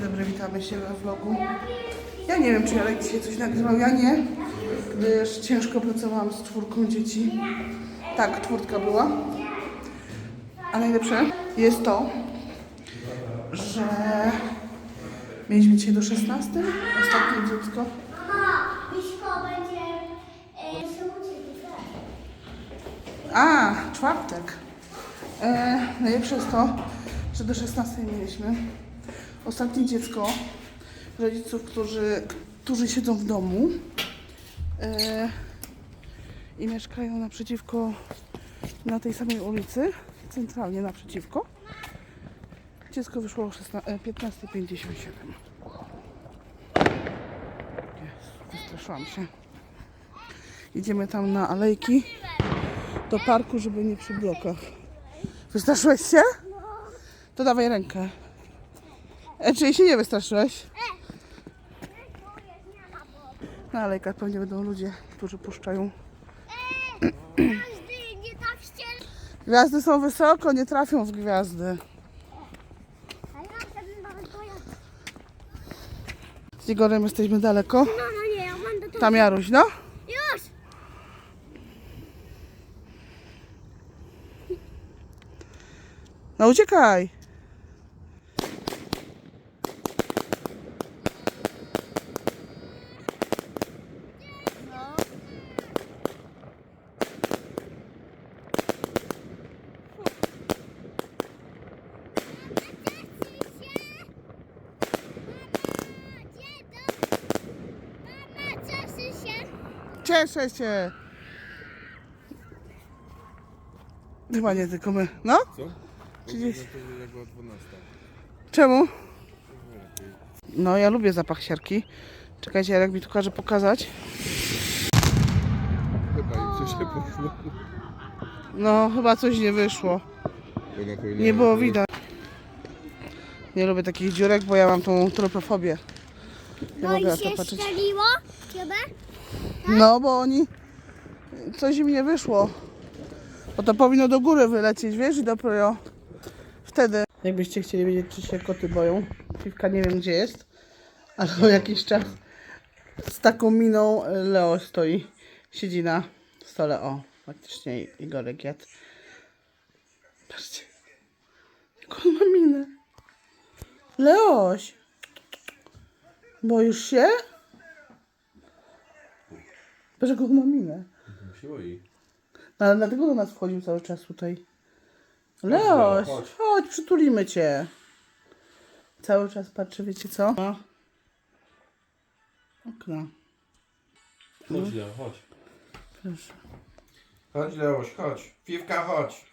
dobry, witamy się we vlogu. Ja nie wiem, czy Jarek dzisiaj coś nagrywał, ja nie, gdyż ciężko pracowałam z czwórką dzieci. Tak, czwórka była. A najlepsze jest to, że mieliśmy dzisiaj do 16, ostatnie dziecko. A, czwartek. E, najlepsze jest to, że do 16 mieliśmy ostatnie dziecko rodziców, którzy, którzy siedzą w domu e, i mieszkają naprzeciwko, na tej samej ulicy, centralnie naprzeciwko. Dziecko wyszło o 16 e, 15.57. Jezu, Wystraszyłam się. Idziemy tam na alejki do parku, żeby nie przy blokach. Wystraszyłeś się? To dawaj rękę. E, czy się nie wystraszyłeś? Na alejkach pewnie będą ludzie, którzy puszczają. Każdy nie tak się... Gwiazdy są wysoko, nie trafią w gwiazdy. A ja nawet pojechać. Z Igorem jesteśmy daleko. No, no nie, ja mam do Tam Jaruś, no. Już! No uciekaj. Mama, cieszy się. Cieszę się. Chyba nie tylko my. No? Co? Trzydzieści. 12. Czemu? No, ja lubię zapach siarki. Czekajcie, jak mi tu każe pokazać. Chyba i coś się poszło. No, chyba coś nie wyszło. Nie było widać. Nie lubię takich dziurek, bo ja mam tą tropofobię. Nie No mogę na i to się patrzeć. strzeliło? Ciebie? No, bo oni... Coś im nie wyszło. Bo to powinno do góry wylecieć, wiesz, i dopiero wtedy. Jakbyście chcieli wiedzieć, czy się koty boją. Piwka nie wiem, gdzie jest, ale o jakiś czas z taką miną Leo stoi, siedzi na stole. O, faktycznie Igorek jadł. Patrzcie, jaką ma minę. Leoś, boisz się? Patrz, jaką ma minę. Siło i. No, ale dlatego do nas wchodził cały czas tutaj. Leoś, chodź. chodź, przytulimy cię. Cały czas patrzy, wiecie co? No. Okno, Chodź Leo, chodź. proszę. Chodź Leoś, chodź. Piwka, chodź.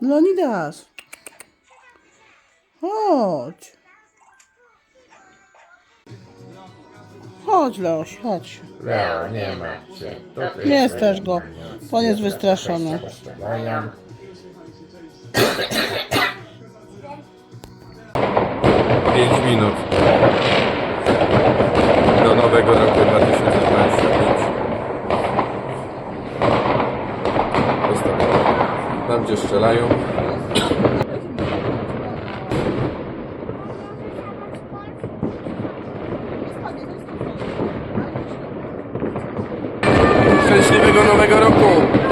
Leonidas. Chodź. Chodź, Leoś, chodź. Leo, nie martw się. Tutaj Nie strasz go. On jest wystraszony. Mają. Pięć minut. Do nowego roku 2025. Zostawiam. Tam gdzie strzelają. Szczęśliwego nowego roku! But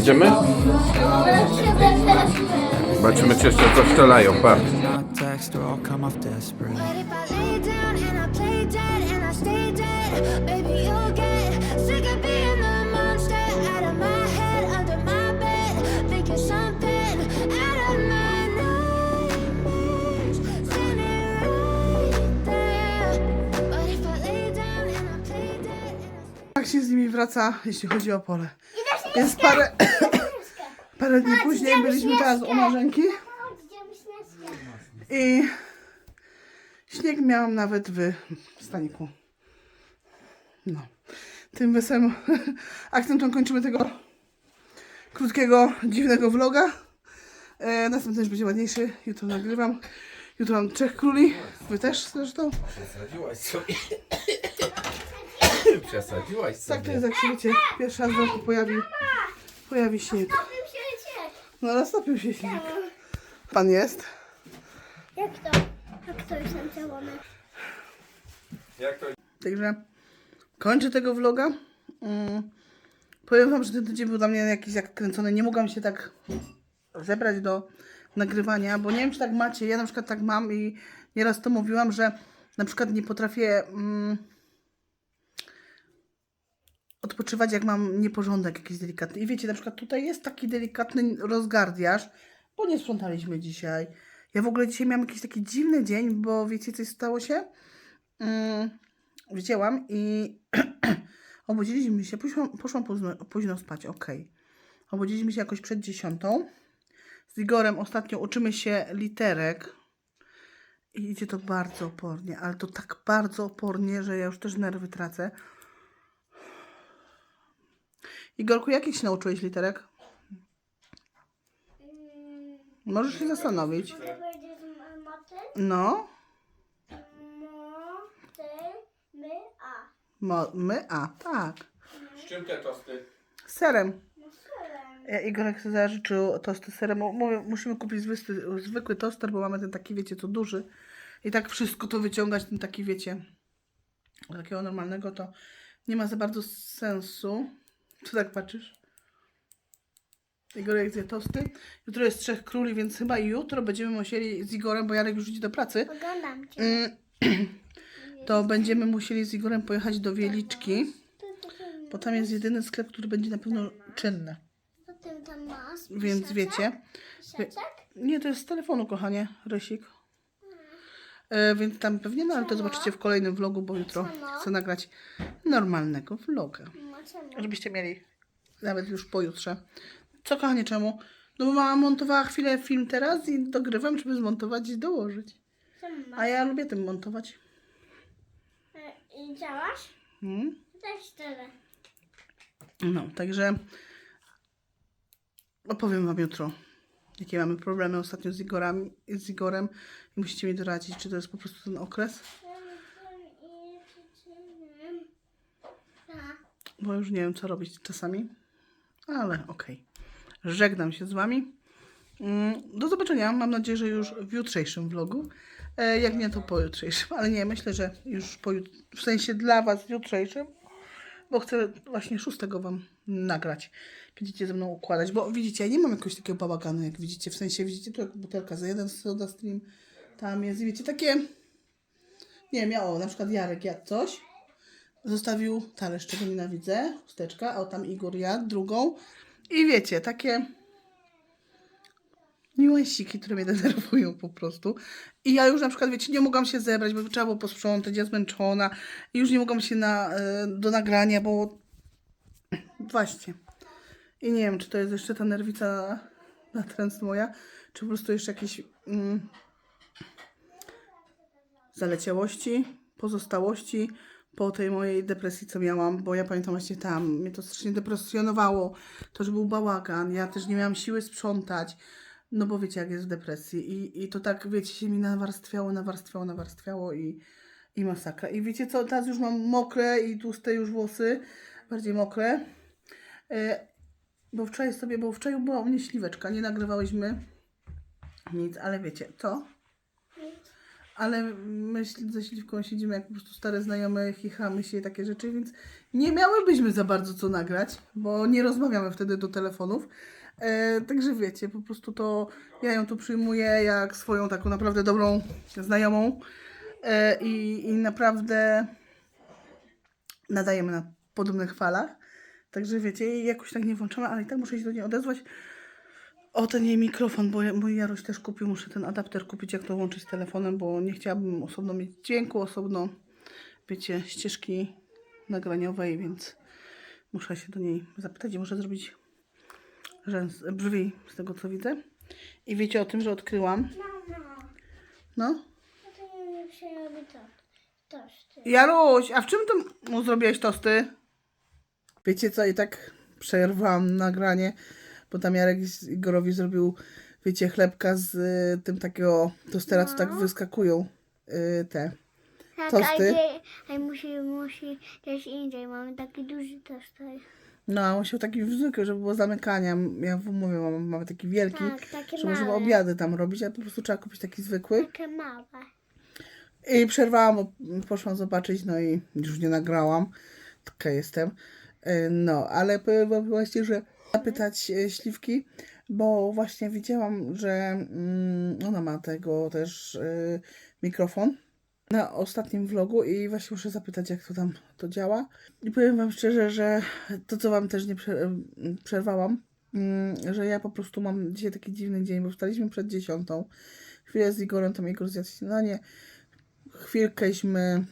Idziemy? Ciebie Zobaczymy, czy jeszcze coś strzelają, patrz. Not text or I'll come off desperate. But if I lay down and I play dead and I stay dead, baby, wraca, jeśli chodzi o pole. Jest parę, parę dni później byliśmy teraz u Marzenki i śnieg miałam nawet w staniku. No. Tym wesołym akcentem kończymy tego krótkiego, dziwnego vloga. E, następny też będzie ładniejszy. Jutro nagrywam. Jutro mam trzech króli. Wy też zresztą. Przesadziłaś sobie. Przesadziłaś Tak to sobie. jest, jak się wiecie, pierwszy raz w roku pojawi, pojawi śnieg. No roztopił się śnieg. Pan jest? Jak to? Jak to jest nadziałane? Jak to Także kończę tego vloga. Mm, powiem wam, że ten tydzień był dla mnie jakiś jak kręcony. Nie mogłam się tak zebrać do nagrywania, bo nie wiem, czy tak macie. Ja na przykład tak mam i nieraz to mówiłam, że na przykład nie potrafię mm, odpoczywać, jak mam nieporządek jakiś delikatny. I wiecie, na przykład tutaj jest taki delikatny rozgardiaż, bo nie sprzątaliśmy dzisiaj. Ja w ogóle dzisiaj miałam jakiś taki dziwny dzień, bo wiecie, coś stało się? Mm, wzięłam i obudziliśmy się, poszłam, poszłam późno, późno spać, okej. Obudziliśmy się jakoś przed dziesiątą. Z Igorem ostatnio uczymy się literek i idzie to bardzo opornie, ale to tak bardzo opornie, że ja już też nerwy tracę. Igorku, jakich się nauczyłeś literek? Możesz się zastanowić. No, my, a. mo, my, a, tak. Z czym te tosty? Z serem. No serem. Ja, Igorek sobie zażyczył tosty z serem. Mówię, musimy kupić zwykły, zwykły toster, bo mamy ten taki, wiecie, co duży. I tak wszystko to wyciągać, ten taki, wiecie, takiego normalnego to nie ma za bardzo sensu. Co tak patrzysz? Igorek zje tosty. Jutro jest Trzech Króli, więc chyba jutro będziemy musieli z Igorem, bo Jarek już idzie do pracy, Oglądam cię. mm, to będziemy musieli z Igorem pojechać do Wieliczki, bo tam jest jedyny sklep, który będzie na pewno czynny. Potem tam masz. Więc wiecie, Siaczek? Nie, to jest z telefonu, kochanie, Rysik. E, więc tam pewnie, no ale to zobaczycie w kolejnym vlogu, bo jutro chcę nagrać normalnego vloga. Macie Żebyście mieli nawet już pojutrze. Co, kochanie, czemu? No bo mama montowała chwilę film teraz i dogrywam, żeby zmontować i dołożyć. A ja lubię tym montować. E, I działasz? Hmm? Też tyle. No, także opowiem Wam jutro, jakie mamy problemy ostatnio z, Igorami, z Igorem i musicie mi doradzić, czy to jest po prostu ten okres. Bo już nie wiem, co robić czasami, ale okej. Żegnam się z Wami. Mm, Do zobaczenia. Mam nadzieję, że już w jutrzejszym vlogu. E, Jak nie, to po jutrzejszym, ale nie, myślę, że już w sensie dla Was jutrzejszym, bo chcę właśnie szóstego Wam nagrać. Będziecie ze mną układać, bo widzicie, ja nie mam jakiegoś takiego bałaganu, jak widzicie. W sensie, widzicie, tu jak butelka za jeden soda stream, tam jest, wiecie, takie, nie wiem, ja, o, na przykład Jarek jadł coś, zostawił talerz, czego nienawidzę, chusteczka, a tam Igor jadł drugą. I wiecie, takie niuansiki, które mnie denerwują po prostu. I ja już na przykład, wiecie, nie mogłam się zebrać, bo trzeba było posprzątać, ja zmęczona. I już nie mogłam się na, e, do nagrania, bo właśnie. I nie wiem, czy to jest jeszcze ta nerwica na trend moja, czy po prostu jeszcze jakieś mm, zaleciałości, pozostałości po tej mojej depresji, co miałam, bo ja pamiętam właśnie tam, mnie to strasznie depresjonowało, to, że był bałagan, ja też nie miałam siły sprzątać, no bo wiecie, jak jest w depresji i, i to tak, wiecie, się mi nawarstwiało, nawarstwiało, nawarstwiało i, i masakra. I wiecie co, teraz już mam mokre i tłuste już włosy, bardziej mokre, e, bo wczoraj sobie, bo wczoraj była u mnie śliweczka, nie nagrywałyśmy nic, ale wiecie, co? Ale my ze śliwką siedzimy jak po prostu stare znajome, chichamy się i takie rzeczy, więc nie miałybyśmy za bardzo co nagrać, bo nie rozmawiamy wtedy do telefonów. E, także wiecie, po prostu to ja ją tu przyjmuję jak swoją taką naprawdę dobrą znajomą e, i, i naprawdę nadajemy na podobnych falach. Także wiecie, jakoś tak nie włączamy, ale i tak muszę się do niej odezwać. O ten jej mikrofon, bo ja- mój Jaroś też kupił, muszę ten adapter kupić, jak to łączyć z telefonem, bo nie chciałabym osobno mieć dźwięku, osobno, wiecie, ścieżki nagraniowej, więc muszę się do niej zapytać i muszę zrobić rzęs, brwi z tego co widzę. I wiecie o tym, że odkryłam. Mama, No. no to to. Toż ty. Jaruś, a w czym ty mu zrobiłeś tosty? Wiecie co, i tak przerwałam nagranie, bo tam Jarek z Igorowi zrobił, wiecie, chlebka z y, tym takiego tostera, co tak wyskakują y, te. Tak, Tosty. a, gdzie- a musi, musi też indziej. Mamy taki duży tostaj. No, a on się taki zwykły, żeby było zamykania. Ja wam mówię, mamy, mamy taki wielki, Tak, takie że możemy małe. obiady tam robić, a po prostu trzeba kupić taki zwykły. Takie małe. I przerwałam, bo poszłam zobaczyć, no i już nie nagrałam. Taka jestem. E, No, ale powiem wam właśnie, że zapytać e, Śliwki, bo właśnie widziałam, że mm, ona ma tego też e, mikrofon na ostatnim vlogu i właśnie muszę zapytać, jak to tam to działa. I powiem wam szczerze, że to, co wam też nie prze- przerwałam, mm, że ja po prostu mam dzisiaj taki dziwny dzień, bo wstaliśmy przed dziesiątą. Chwilę z Igorem, tam Igor zjadł śniadanie, chwilkęśmy e,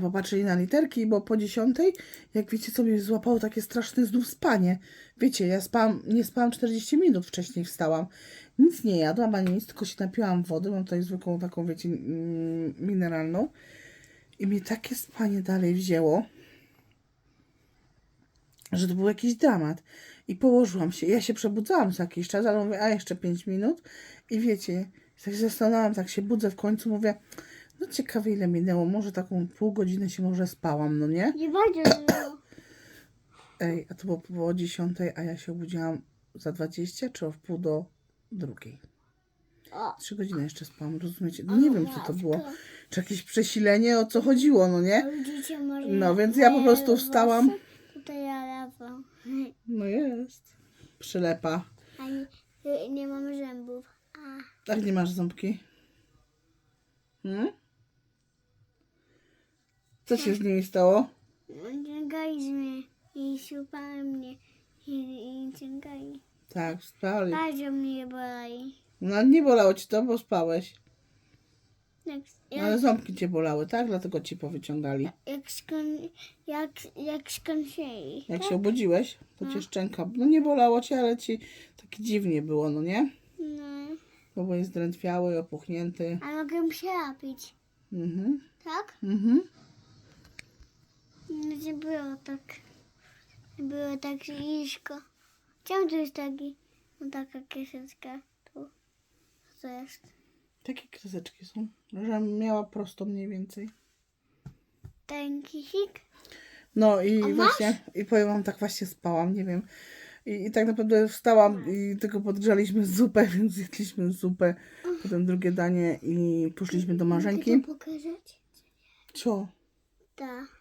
popatrzyli na literki, bo po dziesiątej, jak wiecie, co mnie złapało takie straszne znów spanie. Wiecie, ja spałam, nie spałam 40 minut wcześniej wstałam. Nic nie jadłam, ani nic, tylko się napiłam wody. Mam tutaj zwykłą taką, wiecie, mm, mineralną. I mnie takie spanie dalej wzięło, że to był jakiś dramat. I położyłam się. Ja się przebudzałam co jakiś czas, ale mówię, a jeszcze 5 minut. I wiecie, tak się zastanawiałam, tak się budzę w końcu, mówię, no ciekawe ile minęło, może taką pół godziny się może spałam, no nie? Nie będzie. Ej, a to było po 10, a ja się obudziłam za 20 czy o wpół do drugiej. O. Trzy godziny jeszcze spałam, rozumiecie? No nie wiem, co to było. Czy jakieś przesilenie, o co chodziło, no nie? Widzicie może... No, więc ja po prostu wstałam. Tutaj ja lewo. No jest. Przylepa. A nie, nie mam zębów. A, Tak nie masz ząbki? Hmm? Co się z nimi stało? ciągali mnie i szupali mnie i, i ciągali. Tak, spali. Bardzo mnie bolały. No nie bolało ci to, bo spałeś. Jak, No, ale jak, ząbki cię bolały, tak? Dlatego ci powyciągali. jak, skon, jak, jak skończyli. Jak się obudziłeś, to cię szczęka. No nie bolało cię, ale ci tak dziwnie było, no nie? No, Bo byłeś zdrętwiały, opuchnięty. a mogę się napić, Mhm, tak? mhm. No nie było tak. Nie było tak nisko. Czemu tu jest taki, no taka kieszeczka tu? Co jest? Takie kreseczki są, że miała prosto mniej więcej. Ten kisik? No i A właśnie, i powiem wam, tak właśnie spałam, nie wiem. I, I tak naprawdę wstałam i tylko podgrzaliśmy zupę, więc zjedliśmy zupę. Potem drugie danie i poszliśmy do Marzenki. Mogę to pokazać? Co? Tak.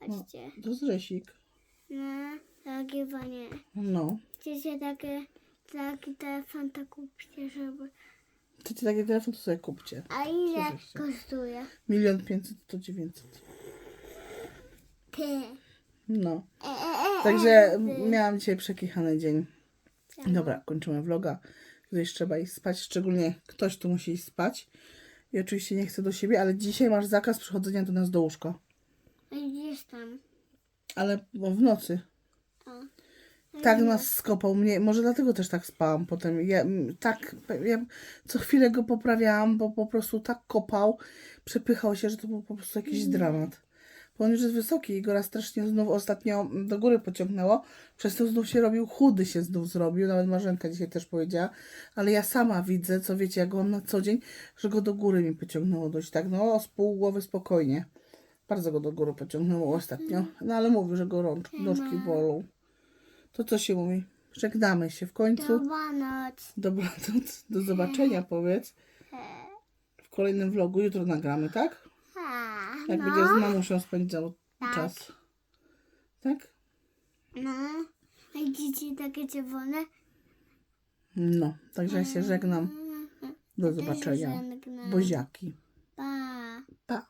Patrzcie. To z Resik. No, nagrywanie. No. Chcecie takie, taki telefon to kupcie, żeby... Chcecie taki telefon, to sobie kupcie. A ile żeście? kosztuje? Milion pięćset to dziewięćset. Ty. No. E, e, e, Także e, miałam dzisiaj przekichany dzień. Tak. Dobra, kończymy vloga. Gdzieś trzeba iść spać, szczególnie ktoś tu musi iść spać. I oczywiście nie chcę do siebie, ale dzisiaj masz zakaz przychodzenia do nas do łóżka. Gdzieś tam. Ale bo w nocy. Tak nas skopał mnie, może dlatego też tak spałam potem. Ja, tak, ja co chwilę go poprawiałam, bo po prostu tak kopał, przepychał się, że to był po prostu jakiś dramat. Bo on już jest wysoki i go raz strasznie znów ostatnio do góry pociągnęło, przez to znów się robił chudy, się znów zrobił, nawet Marzenka dzisiaj też powiedziała, ale ja sama widzę, co wiecie, jak go mam na co dzień, że go do góry mi pociągnęło dość tak, no z pół głowy spokojnie. Bardzo go do góry pociągnęło ostatnio, no ale mówił, że go rączki, nóżki bolą. To co się mówi? Żegnamy się w końcu. Dobranoc. Dobranoc. Do zobaczenia, powiedz. W kolejnym vlogu jutro nagramy, tak? Jak no, będzie z mamusią spędzał czas. Tak? no. A dzieci takie czerwone? No, także ja się żegnam. Do zobaczenia. Buziaki. Pa. Pa.